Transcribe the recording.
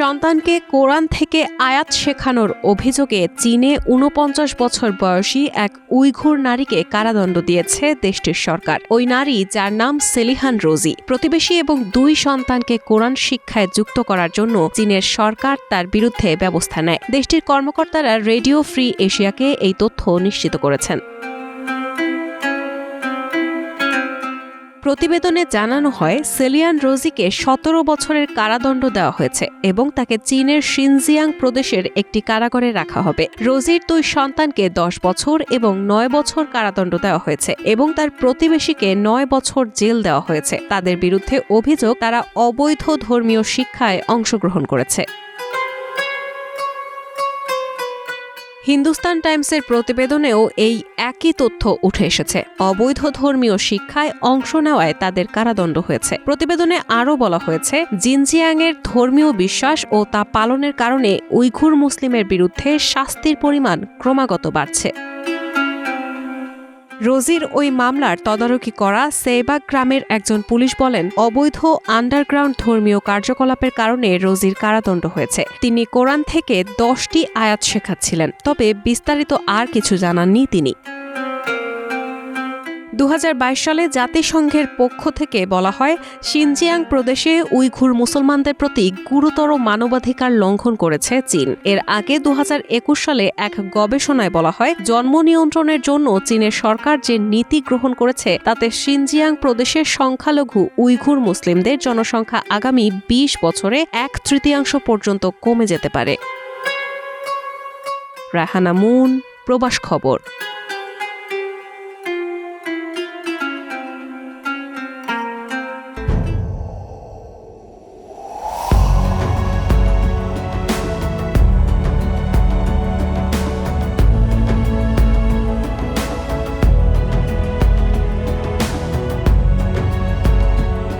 সন্তানকে কোরআন থেকে আয়াত শেখানোর অভিযোগে চীনে উনপঞ্চাশ বছর বয়সী এক উইঘুর নারীকে কারাদণ্ড দিয়েছে দেশটির সরকার। ওই নারী, যার নাম সেলিহান রোজি, প্রতিবেশী এবং দুই সন্তানকে কোরআন শিক্ষায় যুক্ত করার জন্য চীনের সরকার তার বিরুদ্ধে ব্যবস্থা নেয়। দেশটির কর্মকর্তারা রেডিও ফ্রি এশিয়াকে এই তথ্য নিশ্চিত করেছেন। প্রতিবেদনে জানানো হয়, সেলিয়ান রোজিকে সতেরো বছরের কারাদণ্ড দেওয়া হয়েছে এবং তাকে চীনের শিনজিয়াং প্রদেশের একটি কারাগারে রাখা হবে। রোজির দুই সন্তানকে দশ বছর এবং নয় বছর কারাদণ্ড দেওয়া হয়েছে এবং তার প্রতিবেশীকে নয় বছর জেল দেওয়া হয়েছে। তাদের বিরুদ্ধে অভিযোগ, তারা অবৈধ ধর্মীয় শিক্ষায় অংশগ্রহণ করেছে। হিন্দুস্তান টাইমসের প্রতিবেদনেও এই একই তথ্য উঠে এসেছে। অবৈধ ধর্মীয় শিক্ষায় অংশ নেওয়ায় তাদের কারাদণ্ড হয়েছে। প্রতিবেদনে আরও বলা হয়েছে, জিনজিয়াংয়ের ধর্মীয় বিশ্বাস ও তা পালনের কারণে উইঘুর মুসলিমের বিরুদ্ধে শাস্তির পরিমাণ ক্রমাগত বাড়ছে। রোজির ওই মামলার তদারকি করা সেবাগ গ্রামের একজন পুলিশ বলেন, অবৈধ আন্ডারগ্রাউন্ড ধর্মীয় কার্যকলাপের কারণে রোজির কারাদণ্ড হয়েছে। তিনি কোরআন থেকে দশটি আয়াত শেখাচ্ছিলেন, তবে বিস্তারিত আর কিছু জানাননি তিনি। দু হাজার বাইশ সালে জাতিসংঘের পক্ষ থেকে বলা হয় সিনজিয়াং প্রদেশে উইঘুর মুসলমানদের প্রতি গুরুতর মানবাধিকার লঙ্ঘন করেছে চীন। এর আগে দুহাজার একুশ সালে এক গবেষণায় বলা হয়, জন্ম নিয়ন্ত্রণের জন্য চীনের সরকার যে নীতি গ্রহণ করেছে, তাতে সিনজিয়াং প্রদেশের সংখ্যালঘু উইঘুর মুসলিমদের জনসংখ্যা আগামী ২০ বছরে এক তৃতীয়াংশ পর্যন্ত কমে যেতে পারে। রাহানা মুন, প্রবাস খবর।